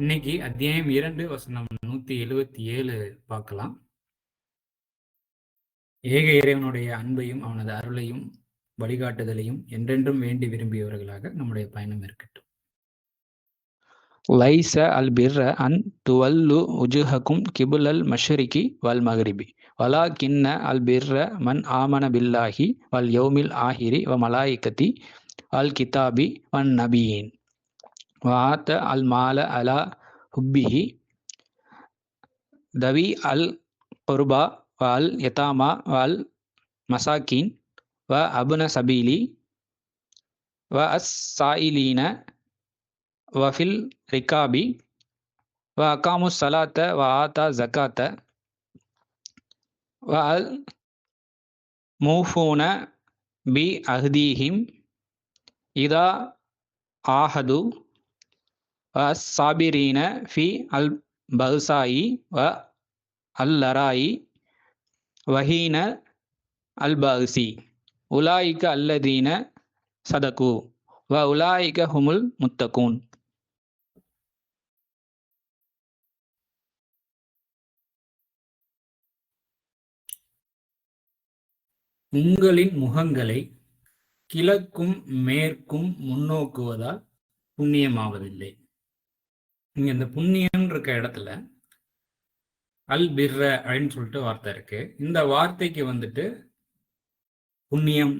இன்னைக்கு அத்தியாயம் இரண்டு வசனம் நூத்தி எழுவத்தி ஏழு பார்க்கலாம். ஏக இறைவனுடைய அன்பையும் அவனது அருளையும் வழிகாட்டுதலையும் என்றென்றும் வேண்டி விரும்பியவர்களாக நம்முடைய பயணம் இருக்கட்டும். லைச அல் பிர்ர அன் துவல்லு உஜுஹக்கும் அல் மஷரிகி வல் மகரிபி வலா கின்ன அல் பிர்ர மன் ஆமன பில்லாஹி வல் யௌமில் ஆஹிரி வ மலாயிகதி அல் கிதாபி வன் நபியின். வாத்த அல் மால அலா ஹுப்பிஹி தவி அல் குர்பா வால் யதாமா வால் மசாக்கின் மசாக்கீன் வ அபுன சபீலி வ அஸ் சாயிலீன வஃபில் ரிகாபி வ அகாமு சலாத்த வ ஆத்தா ஜக்காத்த வ அல் மூஃபூன பி அஹ்தீஹிம் இதா ஆஹது வ சாபிரீன ஃபி அல் பஹ்சாயி வ அல் லராயி வஹீன அல் பஹ்சி உலாயிக்க அல்லதீன சதகு. வ உலாயிக்க ஹுமுல் முத்தகூன். உங்களின் முகங்களை கிழக்கும் மேற்கும் முன்னோக்குவதால் புண்ணியமாவதில்லை. இங்க இந்த புண்ணியம் இருக்க இடத்துல அல் பிர்ர அப்படின்னு சொல்லிட்டு வார்த்தை இருக்கு. இந்த வார்த்தைக்கு வந்துட்டு புண்ணியம்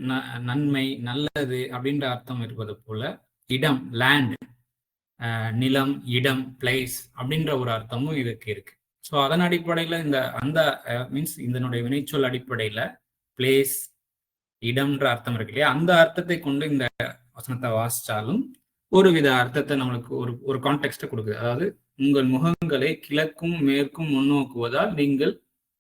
நன்மை நல்லது அப்படின்ற அர்த்தம் இருப்பது போல இடம் லேண்ட் நிலம் இடம் பிளேஸ் அப்படின்ற ஒரு அர்த்தமும் இதுக்கு இருக்கு. ஸோ அதன் அடிப்படையில் இந்த அந்த மீன்ஸ் இதனுடைய வினைச்சொல் அடிப்படையில் பிளேஸ் இடம்ன்ற அர்த்தம் இருக்கு இல்லையா? அந்த அர்த்தத்தை கொண்டு இந்த வசனத்தை வாசிச்சாலும் ஒரு வித அர்த்தத்தை நம்மளுக்கு ஒரு ஒரு கான்டெக்ட்டை கொடுக்குது. அதாவது உங்கள் முகங்களை கிழக்கும் மேற்கும் முன்னோக்குவதால் நீங்கள்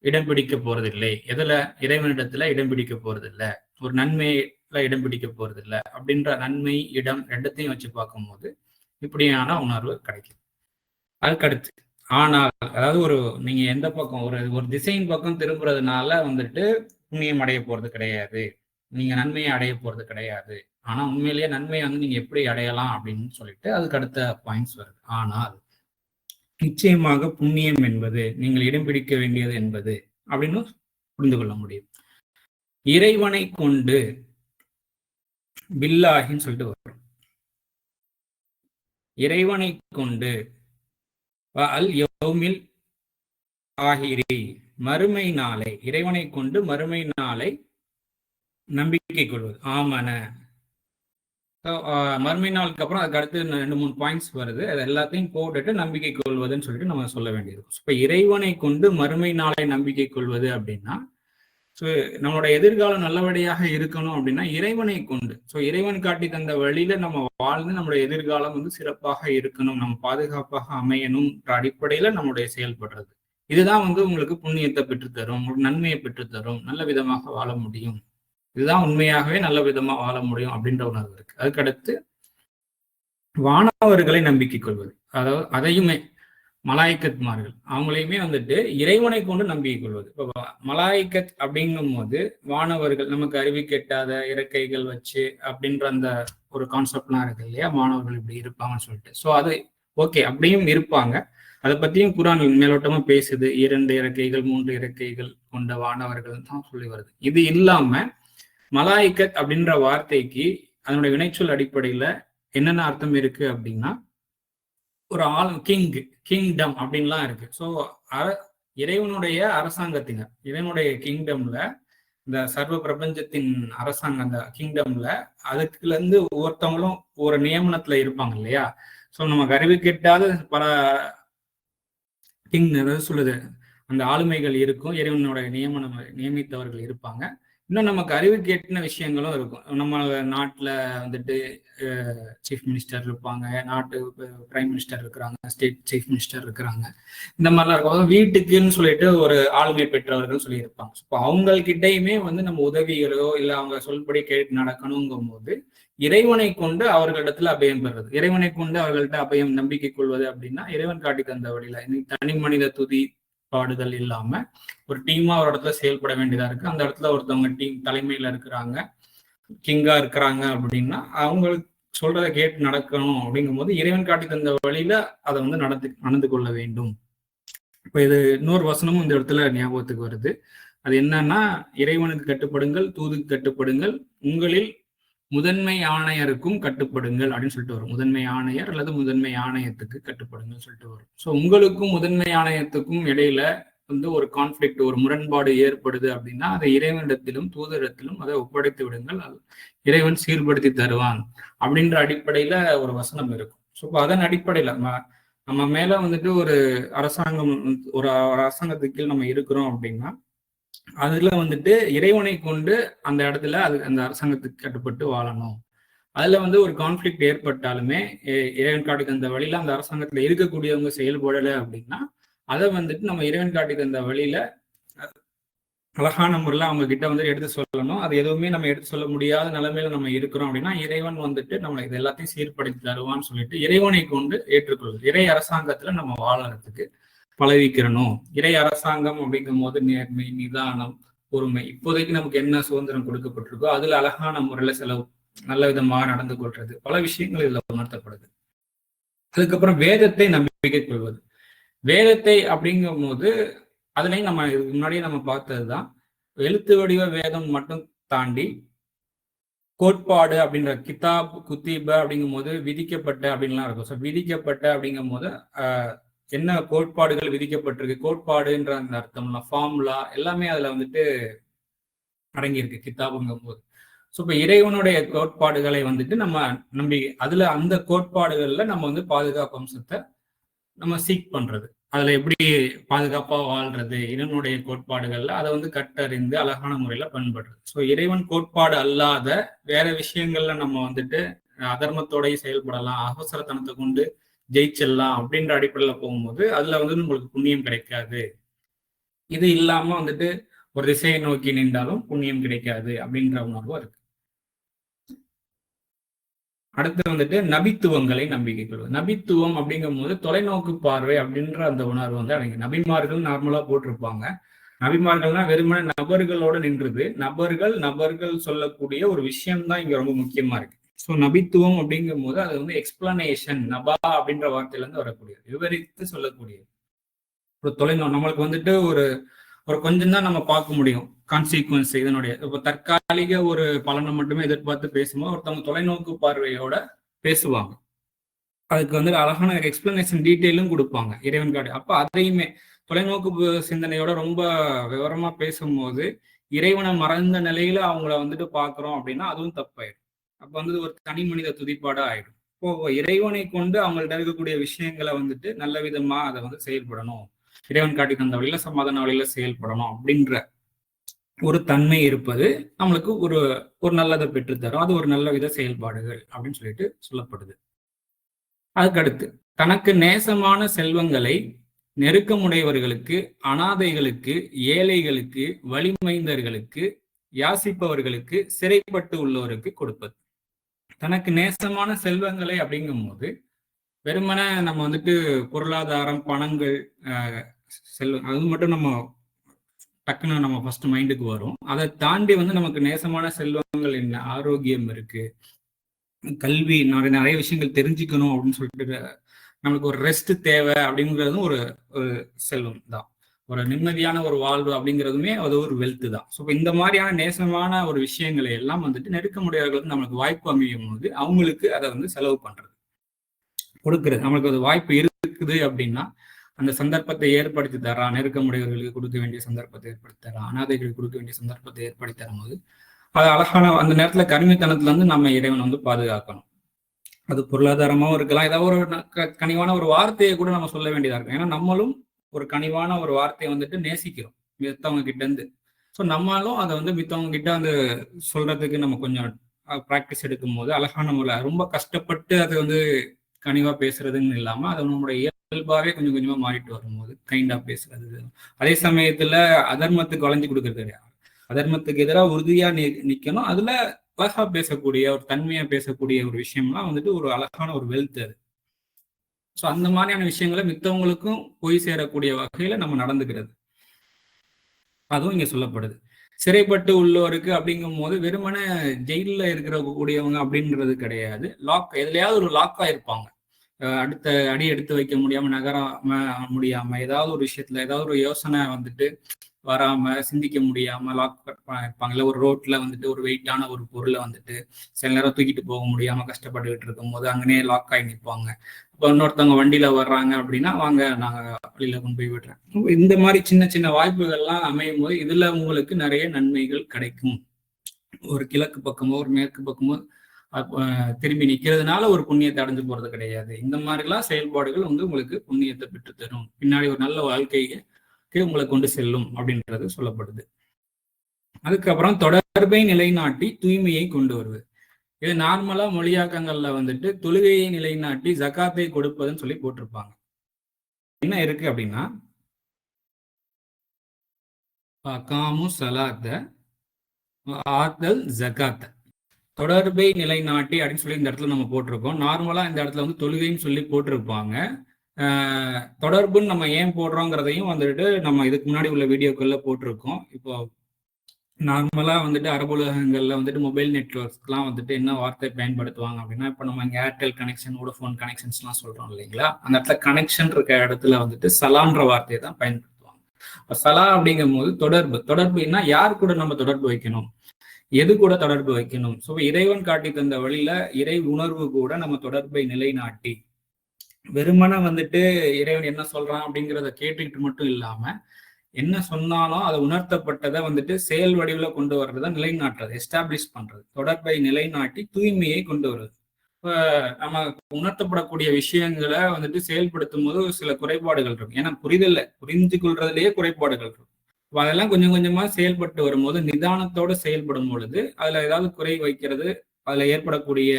இடம் பிடிக்க போறதில்லை. எதுல? இறைவனிடத்துல இடம் பிடிக்க போறதில்லை. ஒரு நன்மையில இடம் பிடிக்க போறதில்லை. அப்படின்ற நன்மை இடம் ரெண்டத்தையும் வச்சு பார்க்கும்போது இப்படியான உணர்வு கிடைக்கும். அதுக்கடுத்து ஆனால் அதாவது ஒரு நீங்க எந்த பக்கம் ஒரு ஒரு திசையின் பக்கம் திரும்புறதுனால வந்துட்டு புண்ணியம் அடைய போறது கிடையாது. நீங்க நன்மையை அடைய போறது கிடையாது. ஆனா உண்மையிலேயே நன்மையை வந்து நீங்க எப்படி அடையலாம் அப்படின்னு சொல்லிட்டு அதுக்கு அடுத்த பாயிண்ட்ஸ் வருது. ஆனால் நிச்சயமாக புண்ணியம் என்பது நீங்கள் இடம் பிடிக்க வேண்டியது என்பது அப்படின்னு புரிந்து கொள்ள முடியும். இறைவனை கொண்டு பில்லாகின்னு சொல்லிட்டு வரும். இறைவனை கொண்டு அல் யோமில் ஆகிரி மறுமை நாளை இறைவனை கொண்டு மறுமை நாளை நம்பிக்கை கொள்வது. ஆமன Uh, மறுமை நாளுக்கு அப்புறம் அதுக்கு அடுத்து ரெண்டு மூணு பாயிண்ட்ஸ் வருது. அது எல்லாத்தையும் போட்டுட்டு நம்பிக்கை கொள்வதுன்னு சொல்லிட்டு நம்ம சொல்ல வேண்டியது. இப்போ இறைவனை கொண்டு மறுமை நாளை நம்பிக்கை கொள்வது அப்படின்னா ஸோ நம்மளோட எதிர்காலம் நல்லபடியாக இருக்கணும் அப்படின்னா இறைவனை கொண்டு ஸோ இறைவன் காட்டி தந்த வழியில நம்ம வாழ்ந்து நம்மளுடைய எதிர்காலம் வந்து சிறப்பாக இருக்கணும் நம்ம பாதுகாப்பாக அமையணும் அடிப்படையில நம்மளுடைய செயல்படுறது. இதுதான் வந்து உங்களுக்கு புண்ணியத்தை பெற்றுத்தரும் உங்களுக்கு நன்மையை பெற்றுத்தரும் நல்ல விதமாக வாழ முடியும். இதுதான் உண்மையாகவே நல்ல விதமா வாழ முடியும் அப்படின்ற உணர்வு இருக்கு. அதுக்கடுத்து வானவர்களை நம்பிக்கை கொள்வது. அதாவது அதையுமே மலாய்க்கத்மார்கள் அவங்களையுமே வந்துட்டு இறைவனை கொண்டு நம்பிக்கை கொள்வது. இப்போ மலாய்க்கத் அப்படிங்கும் போது வானவர்கள் நமக்கு அறிவி கெட்டாத இறக்கைகள் வச்சு அப்படின்ற அந்த ஒரு கான்செப்ட்லாம் இருக்கு இல்லையா? மாணவர்கள் இப்படி இருப்பாங்கன்னு சொல்லிட்டு. ஸோ அது ஓகே அப்படியும் இருப்பாங்க. அதை பத்தியும் குரான் மேலோட்டமா பேசுது. இரண்டு இறக்கைகள் மூன்று இறக்கைகள் கொண்ட வானவர்கள் தான் சொல்லி வருது. இது இல்லாம மலாய்க்கத் அப்படின்ற வார்த்தைக்கு அதனுடைய வினைச்சொல் அடிப்படையில என்னென்ன அர்த்தம் இருக்கு அப்படின்னா ஒரு ஆள் கிங் கிங்டம் அப்படின்லாம் இருக்கு. ஸோ இறைவனுடைய அரசாங்கத்தினர் இறைவனுடைய கிங்டம்ல இந்த சர்வ பிரபஞ்சத்தின் அரசாங்கம் அந்த கிங்டம்ல அதுக்குல இருந்து ஒவ்வொருத்தவங்களும் ஒரு நியமனத்துல இருப்பாங்க இல்லையா? ஸோ நம்ம கருவி கெட்டாத பல கிங் அதாவது சொல்லுது அந்த ஆளுமைகள் இருக்கும் இறைவனுடைய நியமனம் நியமித்தவர்கள் இருப்பாங்க. இன்னும் நமக்கு அறிவு கேட்டின விஷயங்களும் இருக்கும். நம்ம நாட்டில் வந்துட்டு சீஃப் மினிஸ்டர் இருப்பாங்க. நாட்டு பிரைம் மினிஸ்டர் இருக்கிறாங்க ஸ்டேட் சீஃப் மினிஸ்டர் இருக்கிறாங்க. இந்த மாதிரிலாம் இருக்கும். வீட்டுக்குன்னு சொல்லிட்டு ஒரு ஆளுமை பெற்றவர்கள் சொல்லியிருப்பாங்க. ஸோ அவங்கக்கிட்டையுமே வந்து நம்ம உதவிகளோ இல்லை அவங்க சொல்படி கேட்டு நடக்கணுங்கும் போது இறைவனை கொண்டு அவர்களிடத்துல அபயம் பெறுறது. இறைவனை கொண்டு அவர்கள்ட்ட அபயம் நம்பிக்கை கொள்வது அப்படின்னா இறைவன் காட்டி தந்த வழியில. தனி மனித துதி பாடுதல் இல்லாம ஒரு டீமா ஒரு இடத்துல செயல்பட வேண்டியதா இருக்கு. அந்த இடத்துல ஒருத்தவங்க டீம் தலைமையில இருக்கிறாங்க கிங்கா இருக்கிறாங்க அப்படின்னா அவங்களுக்கு சொல்றத கேட்டு நடக்கணும் அப்படிங்கும் போது இறைவன் காட்டி தந்த வழியில அதை வந்து நடந்து நடந்து கொள்ள வேண்டும். இப்ப இது இன்னொரு வசனமும் இந்த இடத்துல ஞாபகத்துக்கு வருது. அது என்னன்னா இறைவனுக்கு கட்டுப்படுங்கள் தூதுக்கு கட்டுப்படுங்கள் உங்களில் முதன்மை ஆணையருக்கும் கட்டுப்படுங்கள் அப்படின்னு சொல்லிட்டு வரும். முதன்மை ஆணையர் அல்லது முதன்மை ஆணையத்துக்கு கட்டுப்படுங்கள் சொல்லிட்டு வரும். ஸோ உங்களுக்கும் முதன்மை ஆணையத்துக்கும் இடையில வந்து ஒரு கான்ஃப்ளிக்ட் ஒரு முரண்பாடு ஏற்படுது அப்படின்னா அதை இறைவனிடத்திலும் தூதரிடத்திலும் அதை ஒப்படைத்து விடுங்கள். இறைவன் சீர்படுத்தி தருவான் அப்படின்ற அடிப்படையில ஒரு வசனம் இருக்கும். ஸோ அதன் அடிப்படையில நம்ம மேல வந்துட்டு ஒரு அரசாங்கம் ஒரு அரசாங்கத்துக்கு கீழ் நம்ம இருக்கிறோம் அப்படின்னா அதுல வந்துட்டு இறைவனை கொண்டு அந்த இடத்துல அது அந்த அரசாங்கத்துக்கு கட்டுப்பட்டு வாழணும். அதுல வந்து ஒரு கான்ஃபிளிக் ஏற்பட்டாலுமே இறைவன் காட்டுக்கு அந்த வழியில அந்த அரசாங்கத்துல இருக்கக்கூடியவங்க செயல்படலை அப்படின்னா அதை வந்துட்டு நம்ம இறைவன் காட்டுக்கு அந்த வழியில அழகான முறையில் அவங்க கிட்ட வந்து எடுத்து சொல்லணும். அது எதுவுமே நம்ம எடுத்து சொல்ல முடியாத நிலைமையில நம்ம இருக்கிறோம் அப்படின்னா இறைவன் வந்துட்டு நம்மளை இது எல்லாத்தையும் சீர்படுத்தி தருவான்னு சொல்லிட்டு இறைவனை கொண்டு ஏற்றுக்கொள்வது இறை அரசாங்கத்துல நம்ம வாழறதுக்கு. பழகிக்கிறணும் இறை அரசாங்கம் அப்படிங்கும் போது நேர்மை நிதானம் பொறுமை. இப்போதைக்கு நமக்கு என்ன சுதந்திரம் கொடுக்கப்பட்டிருக்கோ அதுல அழகான முறையில செலவு நல்ல விதமாக நடந்து கொள்றது. பல விஷயங்கள் இதுல உணர்த்தப்படுது. அதுக்கப்புறம் வேதத்தை நம்பிக்கை கொள்வது. வேதத்தை அப்படிங்கும் போது அதுலயும் நம்ம இதுக்கு முன்னாடியே நம்ம பார்த்ததுதான் எழுத்து வடிவ வேதம் மட்டும் தாண்டி கோட்பாடு அப்படின்ற கிதாப் குத்தீப அப்படிங்கும் போது விதிக்கப்பட்ட அப்படின்லாம் இருக்கும். ஸோ விதிக்கப்பட்ட அப்படிங்கும் போது என்ன கோட்பாடுகள் விதிக்கப்பட்டிருக்கு? கோட்பாடுன்ற அந்த அர்த்தம்லாம் ஃபார்முலா எல்லாமே அதுல வந்துட்டு அடங்கியிருக்கு கித்தாபுங்கும் போது ஸோ இப்போ இறைவனுடைய கோட்பாடுகளை வந்துட்டு நம்ம நம்பி அதுல அந்த கோட்பாடுகள்ல நம்ம வந்து பாதுகாப்பு அம்சத்தை நம்ம சீக் பண்றது. அதுல எப்படி பாதுகாப்பா வாழ்றது இறைவனுடைய கோட்பாடுகள்ல அதை வந்து கட்டறிந்து அழகான முறையில பயன்படுறது ஸோ இறைவன் கோட்பாடு அல்லாத வேற விஷயங்கள்ல நம்ம வந்துட்டு அதர்மத்தோடய செயல்படலாம் அவசரத்தனத்தை கொண்டு ஜெயிச்சிடலாம் அப்படின்ற அடிப்படையில போகும்போது அதுல வந்து உங்களுக்கு புண்ணியம் கிடைக்காது. இது இல்லாம வந்துட்டு ஒரு திசையை நோக்கி நின்றாலும் புண்ணியம் கிடைக்காது அப்படின்ற உணர்வும் இருக்கு. அடுத்து வந்துட்டு நபித்துவங்களை நம்பிக்கை கொள்வது. நபித்துவம் அப்படிங்கும் போது தொலைநோக்கு பார்வை அப்படின்ற அந்த உணர்வு வந்து அடங்கி. நபிமார்கள் நார்மலா போட்டிருப்பாங்க. நபிமார்கள்னா வெறுமன நபர்களோட நின்றுது. நபர்கள் நபர்கள் சொல்லக்கூடிய ஒரு விஷயம்தான் இங்க ரொம்ப முக்கியமா இருக்கு. ஸோ நபித்துவம் அப்படிங்கும் போது அது வந்து எக்ஸ்பிளனேஷன் நபா அப்படின்ற வார்த்தையில இருந்து வரக்கூடியது. விவரித்து சொல்லக்கூடியது. ஒரு தொலைநோ நம்மளுக்கு வந்துட்டு ஒரு ஒரு கொஞ்சம் தான் நம்ம பார்க்க முடியும். கான்சிக்வன்ஸ் இதனுடைய இப்போ தற்காலிக ஒரு பலனை மட்டுமே எதிர்பார்த்து பேசும்போது ஒருத்தவங்க தொலைநோக்கு பார்வையோட பேசுவாங்க. அதுக்கு வந்து அழகான எக்ஸ்பிளனேஷன் டீட்டெயிலும் கொடுப்பாங்க. இறைவன் காடு அப்போ அதையுமே தொலைநோக்கு சிந்தனையோட ரொம்ப விவரமா பேசும்போது இறைவனை மறந்த நிலையில அவங்கள வந்துட்டு பாக்குறோம் அப்படின்னா அதுவும் தப்பாயிடும். அப்ப வந்து ஒரு தனி மனித துதிப்பாடா ஆயிடும். இப்போ இறைவனை கொண்டு அவங்கள்ட்ட இருக்கக்கூடிய விஷயங்களை வந்துட்டு நல்ல விதமா அதை வந்து செயல்படணும். இறைவன் காட்டி தந்த வழியில சமாதான வழியில செயல்படணும் அப்படின்ற ஒரு தன்மை இருப்பது நம்மளுக்கு ஒரு ஒரு நல்லதை பெற்றுத்தரும். அது ஒரு நல்ல வித செயல்பாடுகள் அப்படின்னு சொல்லிட்டு சொல்லப்படுது. அதுக்கடுத்து தனக்கு நேசமான செல்வங்களை நெருக்கமுடையவர்களுக்கு அனாதைகளுக்கு ஏழைகளுக்கு வலிமைந்தர்களுக்கு யாசிப்பவர்களுக்கு சிறைப்பட்டு உள்ளவருக்கு கொடுப்பது. தனக்கு நேசமான செல்வங்களை அப்படிங்கும் போது வெறுமனை நம்ம வந்துட்டு பொருளாதாரம் பணங்கள் செல்வம் அது மட்டும் நம்ம டக்குன்னு நம்ம ஃபர்ஸ்ட் மைண்டுக்கு வரும். அதை தாண்டி வந்து நமக்கு நேசமான செல்வங்கள் என்ன? ஆரோக்கியம் இருக்கு. கல்வி நிறைய நிறைய விஷயங்கள் தெரிஞ்சுக்கணும் அப்படின்னு சொல்லிட்டு நம்மளுக்கு ஒரு ரெஸ்ட் தேவை அப்படிங்கிறதும் ஒரு ஒரு செல்வம் தான் ஒரு நிம்மதியான ஒரு வாழ்வு அப்படிங்கிறதுமே அது ஒரு வெல்த் தான். ஸோ இந்த மாதிரியான நேசமான ஒரு விஷயங்களை எல்லாம் வந்துட்டு நெருக்க முடியாதவர்களுக்கு நம்மளுக்கு வாய்ப்பு அமையும் போது அவங்களுக்கு அதை வந்து செலவு பண்றது. கொடுக்குறது. நம்மளுக்கு அது வாய்ப்பு இருக்குது அப்படின்னா அந்த சந்தர்ப்பத்தை ஏற்படுத்தி தரான் நெருக்க முடியவர்களுக்கு கொடுக்க வேண்டிய சந்தர்ப்பத்தை ஏற்படுத்தி தரான் அனாதைகளுக்கு கொடுக்க வேண்டிய சந்தர்ப்பத்தை ஏற்படுத்தி தரும் போது அது அழகான அந்த நேரத்துல கருமித்தனத்துல இருந்து நம்ம இறைவன் வந்து பாதுகாக்கணும். அது பொருளாதாரமாவும் இருக்கலாம். ஏதாவது ஒரு கனிவான ஒரு வார்த்தையை கூட நம்ம சொல்ல வேண்டியதா இருக்கும். ஏன்னா நம்மளும் ஒரு கனிவான ஒரு வார்த்தையை வந்துட்டு நேசிக்கிறோம் மித்தவங்க கிட்ட இருந்து. ஸோ நம்மளும் அதை வந்து மித்தவங்க கிட்ட அந்த சொல்றதுக்கு நம்ம கொஞ்சம் ப்ராக்டிஸ் எடுக்கும் போது அழகான முறை ரொம்ப கஷ்டப்பட்டு அதை வந்து கனிவா பேசுறதுன்னு இல்லாம அது நம்மளுடைய இயல்பாவே கொஞ்சம் கொஞ்சமா மாறிட்டு வரும்போது கைண்டா பேசுறது. அதே சமயத்துல அதர்மத்துக்கு வளைஞ்சு கொடுக்கறது கிடையாது அதர்மத்துக்கு எதிராக உறுதியா நிக்கணும். அதுல அழகா பேசக்கூடிய ஒரு தன்மையா பேசக்கூடிய ஒரு விஷயம்லாம் வந்துட்டு ஒரு அழகான ஒரு வெல்த் அது. ஸோ அந்த மாதிரியான விஷயங்களை மித்தவங்களுக்கும் போய் சேரக்கூடிய வகையில நம்ம நடந்துக்கிறது. அதுவும் இங்க சொல்லப்படுது. சிறைப்பட்டு உள்ளோருக்கு அப்படிங்கும் போது வெறுமனே ஜெயிலில் இருக்கிற கூடியவங்க அப்படின்றது கிடையாது. லாக் எதுலையாவது ஒரு லாக்கா இருப்பாங்க. அடுத்த அடி எடுத்து வைக்க முடியாம நகராம முடியாம ஏதாவது ஒரு விஷயத்துல ஏதாவது ஒரு யோசனை வந்துட்டு வராம சிந்திக்க முடியாம லாக் இருப்பாங்கல்ல ஒரு ரோட்ல வந்துட்டு ஒரு வெயிட்டான ஒரு பொருளை வந்துட்டு சில நேரம் தூக்கிட்டு போக முடியாம கஷ்டப்பட்டுக்கிட்டு இருக்கும் போது அங்கனே லாக் ஆகி நிற்பாங்க இப்போ இன்னொருத்தவங்க வண்டியில வர்றாங்க அப்படின்னா வாங்க நாங்க வழியில கொண்டு போய் விடுறேன். இந்த மாதிரி சின்ன சின்ன வாய்ப்புகள்லாம் அமையும் போது இதுல உங்களுக்கு நிறைய நன்மைகள் கிடைக்கும். ஒரு கிழக்கு பக்கமோ ஒரு மேற்கு பக்கமோ திரும்பி நிற்கிறதுனால ஒரு புண்ணியத்தை அடைஞ்சு போறது கிடையாது. இந்த மாதிரிலாம் செயல்பாடுகள் வந்து உங்களுக்கு புண்ணியத்தை பெற்று தரும். பின்னாடி ஒரு நல்ல வாழ்க்கைக்கு உங்களை கொண்டு செல்லும் அப்படின்றது சொல்லப்படுது. அதுக்கப்புறம் தொடர்பை நிலைநாட்டி தூய்மையை கொண்டு வருவது இது நார்மலா மொழியாக்கங்கள்ல வந்துட்டு தொழுகையை நிலைநாட்டி ஜகாத்தை கொடுப்பதுன்னு சொல்லி போட்டிருப்பாங்க. என்ன இருக்கு அப்படின்னா காமு சலாத்த ஆத்தல் ஜக்காத்தை. தொடர்பை நிலைநாட்டி அப்படின்னு சொல்லி இந்த இடத்துல நம்ம போட்டிருக்கோம். நார்மலா இந்த இடத்துல வந்து தொழுகைன்னு சொல்லி போட்டிருப்பாங்க. தொடர்புன்னு நம்ம ஏன் போடுறோங்கிறதையும் வந்துட்டு நம்ம இதுக்கு முன்னாடி உள்ள வீடியோக்கள்ல போட்டிருக்கோம். இப்போ நார்மலா வந்துட்டு அரபுலகங்கள்ல வந்துட்டு மொபைல் நெட்ஒர்க்ஸ்லாம் வந்துட்டு என்ன வார்த்தை பயன்படுத்துவாங்க அப்படின்னா இப்போ நம்ம இங்க ஏர்டெல் கனெக்ஷன் ஃபோன் கனெக்ஷன்ஸ்லாம் சொல்றோம் இல்லைங்களா? அந்த இடத்துல கனெக்ஷன் இருக்க இடத்துல வந்துட்டு சலான்ற வார்த்தையை தான் பயன்படுத்துவாங்க சலா அப்படிங்கும் போது தொடர்பு தொடர்புன்னா யார் கூட நம்ம தொடர்பு வைக்கணும்? எது கூட தொடர்பு வைக்கணும்? ஸோ இறைவன் காட்டி தந்த வழியில இறை உணர்வு கூட நம்ம தொடர்பை நிலைநாட்டி வெறுமனை வந்துட்டு இறைவன் என்ன சொல்றான் அப்படிங்கிறத கேட்டுக்கிட்டு மட்டும் இல்லாம என்ன சொன்னாலும் அதை உணர்த்தப்பட்டதை வந்துட்டு செயல் வடிவில் கொண்டு வர்றதை நிலைநாட்டுறது எஸ்டாப்ளிஷ் பண்றது தொடர்பை நிலைநாட்டி தூய்மையை கொண்டு வருது இப்போ நம்ம உணர்த்தப்படக்கூடிய விஷயங்களை வந்துட்டு செயல்படுத்தும் போது சில குறைபாடுகள் இருக்கும். ஏன்னா புரிதல்ல புரிந்து கொள்றதுலயே குறைபாடுகள் இருக்கும். அதெல்லாம் கொஞ்சம் கொஞ்சமா செயல்பட்டு வரும்போது நிதானத்தோட செயல்படும் பொழுது அதுல ஏதாவது குறை வைக்கிறது அதுல ஏற்படக்கூடிய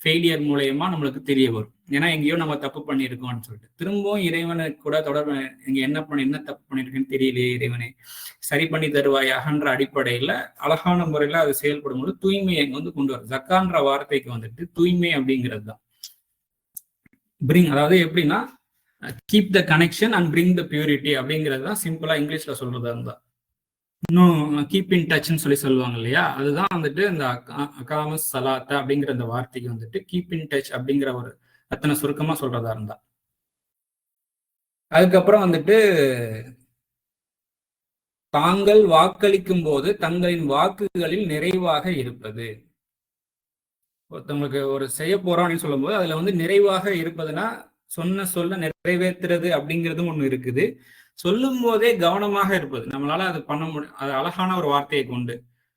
ஃபெயிலியர் மூலயமா நம்மளுக்கு தெரிய வரும். ஏன்னா எங்கேயோ நம்ம தப்பு பண்ணியிருக்கோம்னு சொல்லிட்டு. திரும்பவும் இறைவனை கூட தொடர்பு இங்க என்ன பண்ண என்ன தப்பு பண்ணிருக்குன்னு தெரியலையே இறைவனை. சரி பண்ணி தருவாயாகன்ற அடிப்படையில அழகான முறையில அது செயல்படும் போது தூய்மையை வந்து கொண்டு வரும். ஜக்கான்ற வார்த்தைக்கு வந்துட்டு தூய்மை அப்படிங்கிறது தான். பிரிங் அதாவது எப்படின்னா keep the connection and bring the purity அப்படிங்கிறது தான் சிம்பிளா இங்கிலீஷ்ல சொல்றதா இருந்தா. இன்னும் கீப் இன் டச்னு சொல்லி சொல்லுவாங்க இல்லையா? அதுதான் வந்துட்டு இந்த அகாமஸ் சலாத்த அப்படிங்கிற அந்த வார்த்தைக்கு வந்துட்டு கீப் இன் டச் அப்படிங்கிற ஒரு அத்தனை சுருக்கமா சொல்றதா இருந்தா. அதுக்கப்புறம் வந்துட்டு தாங்கள் வாக்களிக்கும் போது தங்களின் வாக்குகளில் நிறைவாக இருப்பது. ஒருத்தவங்களுக்கு ஒரு செய்ய போறோம் அப்படின்னு சொல்லும்போது அதுல வந்து நிறைவாக இருப்பதுன்னா சொன்ன சொல்ல நிறைவேற்றுறது அப்படிங்கிறதும் ஒண்ணு இருக்குது. சொல்லும் போதே கவனமாக இருப்பது. நம்மளால அது பண்ண முடியும் அது அழகான ஒரு வார்த்தையை கொண்டு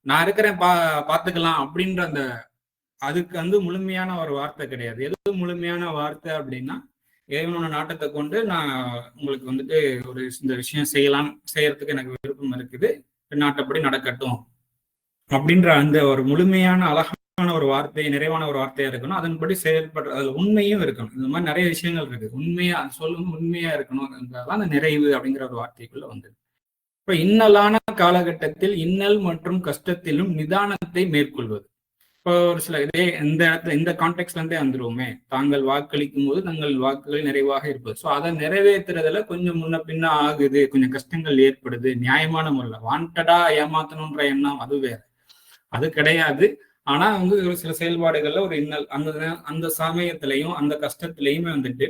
நான் இருக்கிறேன் பா பார்த்துக்கலாம் அப்படின்ற அந்த அதுக்கு வந்து முழுமையான ஒரு வார்த்தை கிடையாது. எது முழுமையான வார்த்தை அப்படின்னா இறைவனோட நாட்டத்தை கொண்டு நான் உங்களுக்கு வந்துட்டு ஒரு இந்த விஷயம் செய்யலாம் செய்யறதுக்கு எனக்கு விருப்பம் இருக்குது. நாட்டப்படி நடக்கட்டும். அப்படின்ற அந்த ஒரு முழுமையான அழகான ஒரு வார்த்தை நிறைவான ஒரு வார்த்தையா இருக்கணும். அதன்படி செயல்படுற அதுல உண்மையும் இருக்கணும். இந்த மாதிரி நிறைய விஷயங்கள் இருக்கு உண்மையா சொல்லணும் உண்மையா இருக்கணும் அந்த நிறைவு அப்படிங்கிற ஒரு வார்த்தைக்குள்ள வந்தது. இப்ப இன்னலான காலகட்டத்தில் இன்னல் மற்றும் கஷ்டத்திலும் நிதானத்தை மேற்கொள்வது. இப்போ ஒரு சில இதே இந்த இடத்துல இந்த கான்டெக்ட்ல இருந்தே வந்துருவோமே. தாங்கள் வாக்களிக்கும் போது தங்கள் வாக்குகள் நிறைவாக இருப்பது. ஸோ அதை நிறைவேற்றுறதுல கொஞ்சம் முன்ன பின்ன ஆகுது. கொஞ்சம் கஷ்டங்கள் ஏற்படுது. நியாயமான முறையில். வாண்டடா ஏமாத்தணுன்ற எண்ணம் அது வேற. அது கிடையாது. ஆனா வந்து ஒரு சில செயல்பாடுகள்ல ஒரு இன்னல் அந்த அந்த சமயத்திலையும் அந்த கஷ்டத்திலையுமே வந்துட்டு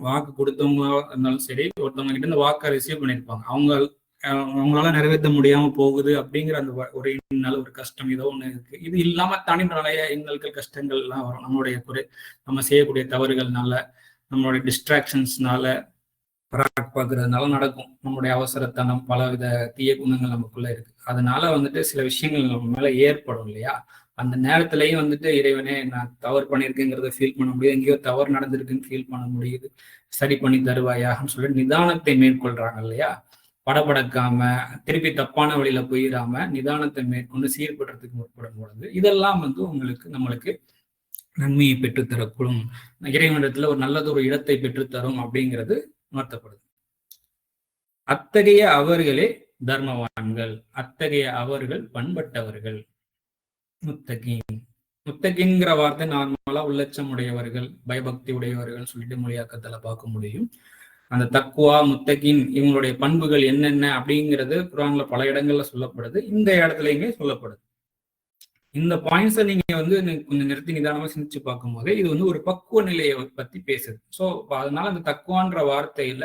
வாக்கு கொடுத்தவங்க இருந்தாலும் சரி ஒருத்தவங்க கிட்ட இந்த வாக்கை ரிசீவ் பண்ணியிருப்பாங்க அவங்க அவங்களால நிறைவேற்ற முடியாம போகுது அப்படிங்கிற அந்த ஒரு இன்னல் ஒரு கஷ்டம் ஏதோ ஒண்ணு இருக்கு. இது இல்லாம தனி நிறைய இன்னல்கள் கஷ்டங்கள் எல்லாம் வரும். நம்மளுடைய குறை நம்ம செய்யக்கூடிய தவறுகள்னால நம்மளுடைய டிஸ்ட்ராக்ஷன்ஸ்னால பார்க்கறதுனால நடக்கும். நம்மளுடைய அவசரத்தனம் பலவித தீய குணங்கள் நமக்குள்ள இருக்கு. அதனால வந்துட்டு சில விஷயங்கள் நம்ம மேல ஏற்படும் இல்லையா? அந்த நேரத்திலையும் வந்துட்டு இறைவனே நான் தவறு பண்ணியிருக்கேங்கிறத ஃபீல் பண்ண முடியுது. எங்கேயோ தவறு நடந்திருக்குன்னு ஃபீல் பண்ண முடியுது. சரி பண்ணி தருவாயாகன்னு சொல்லி நிதானத்தை மேற்கொள்றாங்க இல்லையா? படபடக்காம திருப்பி தப்பான வழியில போயிடாம நிதானத்தை மேற்கொண்டு சீர்படுறதுக்கு முற்படும் பொழுது இதெல்லாம் வந்து உங்களுக்கு நம்மளுக்கு நன்மையை பெற்றுத்தரக்கூடும். இறைவனிடத்துல ஒரு நல்லது ஒரு இடத்தை பெற்றுத்தரும் அப்படிங்கிறது உணர்த்தப்படுது. அத்தகைய அவர்களே தர்மவான்கள் அத்தகைய அவர்கள் பண்பட்டவர்கள். முத்தகின். முத்தகின்கிற வார்த்தை நார்மலா உள்ளச்சம் உடையவர்கள் பயபக்தி உடையவர்கள் சொல்லிட்டு மொழியாக்கத்துல பார்க்க முடியும். அந்த தக்குவா முத்தகின் இவங்களுடைய பண்புகள் என்னென்ன அப்படிங்கிறது குரான்ல பல இடங்கள்ல சொல்லப்படுது. இந்த இடத்துலயுமே சொல்லப்படுது. இந்த பாயிண்ட்ஸை நீங்க வந்து கொஞ்சம் நிறுத்தி நிதானமா சிந்திச்சு பார்க்கும்போது இது வந்து ஒரு பக்குவ நிலையை பத்தி பேசுது. ஸோ அதனால அந்த தக்குவான்ற வார்த்தையில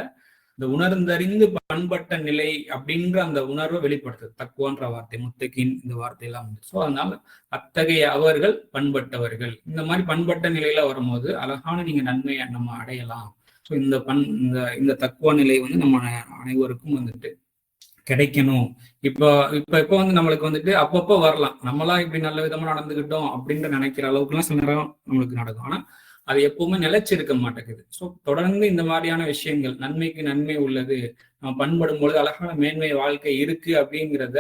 இந்த உணர்ந்தறிந்து பண்பட்ட நிலை அப்படின்ற அந்த உணர்வை வெளிப்படுத்துது. தக்குவான்ற வார்த்தை முத்தகின் இந்த வார்த்தையெல்லாம் வந்து. ஸோ அதனால அத்தகைய அவர்கள் பண்பட்டவர்கள். இந்த மாதிரி பண்பட்ட நிலையில வரும்போது அழகான நீங்க நன்மையை நம்ம அடையலாம். ஸோ இந்த பண் இந்த இந்த தக்குவ நிலை வந்து நம்ம அனைவருக்கும் வந்துட்டு கிடைக்கணும். இப்போ இப்போ இப்போ வந்து நம்மளுக்கு வந்துட்டு அப்பப்போ வரலாம். நம்மளா இப்படி நல்ல விதமா நடந்துக்கிட்டோம் அப்படின்ற நினைக்கிற அளவுக்குலாம் சில நேரம் நம்மளுக்கு நடக்கும். ஆனா அது எப்பவுமே நிலைச்சிருக்க மாட்டேங்குது. ஸோ தொடர்ந்து இந்த மாதிரியான விஷயங்கள் நன்மைக்கு நன்மை உள்ளது நம்ம பண்படும் பொழுது அழகான மேன்மை வாழ்க்கை இருக்கு அப்படிங்கிறத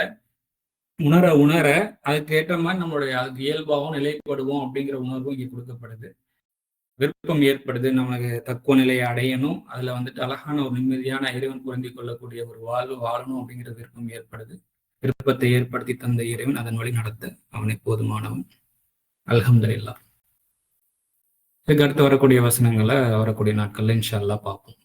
உணர உணர அதுக்கு ஏற்ற மாதிரி நம்மளுடைய அதுக்கு இயல்பாகவும் நிலைப்படுவோம் அப்படிங்கிற உணர்வும் இங்கே கொடுக்கப்படுது. விருப்பம் ஏற்படுது நமக்கு தக்குவ நிலையை அடையணும் அதுல வந்துட்டு அழகான ஒரு நிம்மதியான இறைவன் புரிந்து கொள்ளக்கூடிய ஒரு வாழ்வு வாழணும் அப்படிங்கிற விருப்பம் ஏற்படுது. விருப்பத்தை ஏற்படுத்தி தந்த இறைவன் அதன் வழி நடத்த அவனை போதுமானவன். அல்ஹம்துலில்லாஹ் இதுக்கு அடுத்து வரக்கூடிய வசனங்களை வரக்கூடிய நாட்கள்ல இன்ஷால்லா பார்ப்போம்.